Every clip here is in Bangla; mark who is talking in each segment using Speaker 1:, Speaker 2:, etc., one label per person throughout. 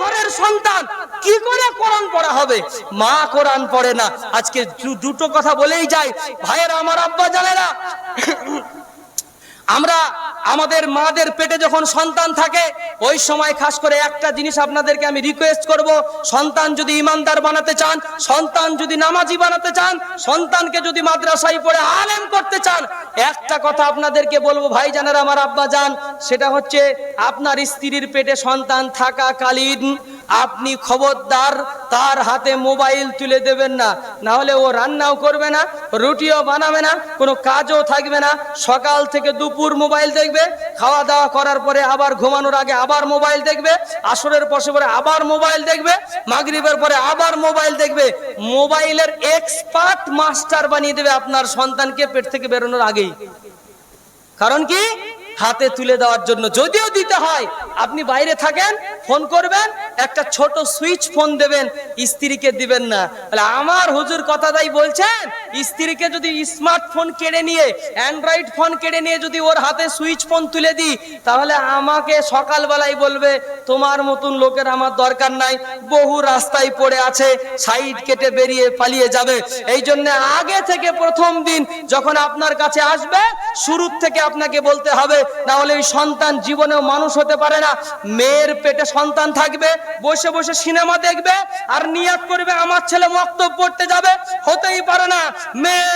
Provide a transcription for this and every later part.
Speaker 1: ঘরের সন্তান, কি করে কোরআন পড়া হবে? মা কোরআন পড়ে না। আজকে দুটো কথা বলেই যায় ভাইয়েরা, আমার আব্বা জানেরা, আমরা আমাদের মাদের পেটে যখন সন্তান থাকে ওই সময় খাস করে একটা জিনিস আপনাদেরকে আমি রিকোয়েস্ট করব। সন্তান যদি ইমানদার বানাতে চান, সন্তান যদি নামাজি বানাতে চান, সন্তানকে যদি মাদ্রাসায় পড়ে আলেম করতে চান, একটা কথা আপনাদেরকে বলব ভাই জানার আমার আব্বা যান, সেটা হচ্ছে আপনার স্ত্রীর পেটে সন্তান থাকাকালীন আপনি খবরদার, তার হাতে মোবাইল তুলে দেবেন না। না হলে ও রান্নাও করবে না, রুটিও বানাবে না, কোনো কাজও থাকবে না। সকাল থেকে দুপুর মোবাইল দেখবে, খাওয়া দাওয়া করার পরে আবার ঘুমানোর আগে আবার মোবাইল দেখবে, আসরের পশে পরে আবার মোবাইল দেখবে, মাগরিবের পরে আবার মোবাইল দেখবে। মোবাইলের এক্সপার্ট মাস্টার বানিয়ে দেবে আপনার সন্তানকে পেট থেকে বেরোনোর আগেই। কারণ কি? হাতে তুলে দেওয়ার জন্য। যদিও দিতে হয়, আপনি বাইরে থাকেন ফোন করবেন, একটা ছোট সুইচ ফোন দেবেন, স্ত্রীকে দিবেন না। তাহলে আমার হুজুর কথা তাই বলছেন, স্ত্রীকে যদি স্মার্টফোন কেড়ে নিয়ে, অ্যান্ড্রয়েড ফোন কেড়ে নিয়ে যদি ওর হাতে সুইচ ফোন তুলে দিই, তাহলে আমাকে সকালবেলায় বলবে, তোমার মতন লোকের আমার দরকার নাই, বহু রাস্তায় পড়ে আছে, সাইড কেটে বেরিয়ে পালিয়ে যাবে। এই জন্য আগে থেকে প্রথম দিন যখন আপনার কাছে আসবে, শুরুর থেকে আপনাকে বলতে হবে, না হলে ওই সন্তান জীবনেও মানুষ হতে পারে না, মেয়ের পেটে সন্তান থাকবে, বসে বসে সিনেমা দেখবে, আর নিয়াত করবে আমার ছেলে মক্তব পড়তে যাবে। হতেই পারে না, মেয়ে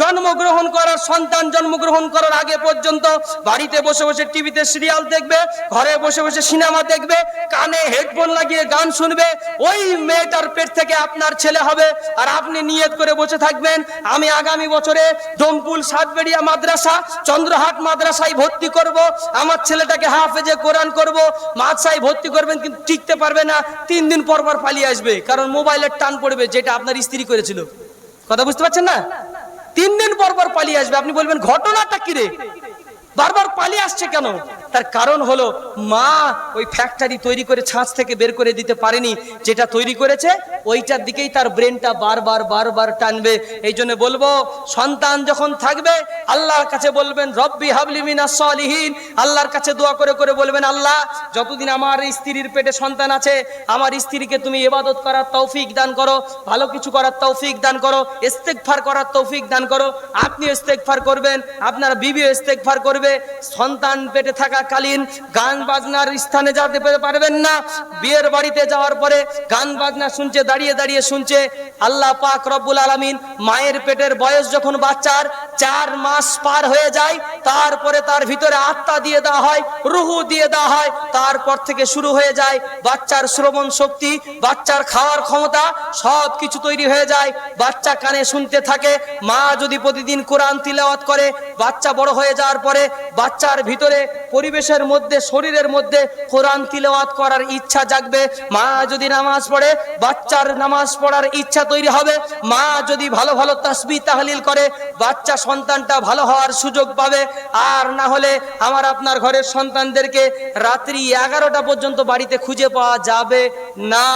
Speaker 1: জন্মগ্রহণ করার, সন্তান জন্মগ্রহণ করার আগে পর্যন্ত বাড়িতে বসে বসে টিভিতে সিরিয়াল দেখবে, ঘরে বসে বসে সিনেমা দেখবে, কানে হেডফোন লাগিয়ে গান শুনবে। ওই মেয়েটার পেট থেকে আপনার ছেলে হবে, আর আপনি নিয়ত করে বসে থাকবেন। আমি আগামী বছরে দমপুল সাতবেড়িয়া মাদ্রাসা, চন্দ্রহাট মাদ্রাসায় ভর্তি করব। আমার ছেলেটাকে হাফেজে কোরআন করব, মাদ্রাসায় ভর্তি করবেন কিন্তু টিকতে পারবে না, তিন দিন পর পর পালিয়ে আসবে, কারণ মোবাইলের টান পড়বে যেটা আপনার স্ত্রী করেছিল। কথা বুঝতে পারছেন না? তিন দিন পর পর পালিয়ে আসবে, আপনি বলবেন, ঘটনাটা কি রে? বারবার পালিয়ে আসছে কেন? তার কারণ হলো মা ওই ফ্যাক্টরি তৈরি করে ছাঁচ থেকে বের করে দিতে পারেনি, যেটা তৈরি করেছে, ওইটার দিকেই তার ব্রেনটা বারবার বারবার টানবে। এই জন্য বলব, সন্তান যখন থাকবে, আল্লাহর কাছে বলবেন, রব্বি হাবলি মিনাস সলিহীন। আল্লাহর কাছে দোয়া করে করে বলবেন, আল্লাহ, যতদিন আমার স্ত্রীর পেটে সন্তান আছে, আমার স্ত্রীকে তুমি ইবাদত করার তৌফিক দান করো, ভালো কিছু করার তৌফিক দান করো, ইস্তেগফার করার তৌফিক দান করো আপনি ইস্তেগফার করবেন, আপনার বিবি ইস্তেগফার করবে। সন্তান পেটে থাকাকালীন গান বাজনার স্থানে যেতে পারবেন না, বিয়ের বাড়িতে যাওয়ার পরে গান বাজনা শুনছে, দাঁড়িয়ে দাঁড়িয়ে শুনছে, আল্লাহ পাক রব্বুল আলামিন মায়ের পেটের বয়স যখন বাচ্চার চার মাস পার হয়ে যায়, তারপরে তার ভিতরে আত্মা দিয়ে দেওয়া হয়, রুহু দিয়ে দেওয়া হয়, তারপর থেকে শুরু হয়ে যায় বাচ্চার শ্রবণ শক্তি, বাচ্চার খাওয়ার ক্ষমতা সব কিছু তৈরি হয়ে যায়, বাচ্চা কানে শুনতে থাকে, মা যদি প্রতিদিন কোরআন তিলাওয়াত করে, বাচ্চা বড় হয়ে যাওয়ার পরে বাচ্চার ভিতরে পরিবেশের মধ্যে, শরীরের মধ্যে কোরআন তিলাওয়াত করার ইচ্ছা জাগবে। মা যদি নামাজ পড়ে, বাচ্চার নামাজ পড়ার ইচ্ছা তৈরি হবে। মা যদি ভালো ভালো তাসবি তাহলিল করে, বাচ্চা সন্তানটা ভালো হওয়ার সুযোগ পাবে। আর না হলে আমার আপনার ঘরের সন্তানদেরকে রাত্রি এগারোটা পর্যন্ত বাড়িতে খুঁজে পাওয়া যাবে না।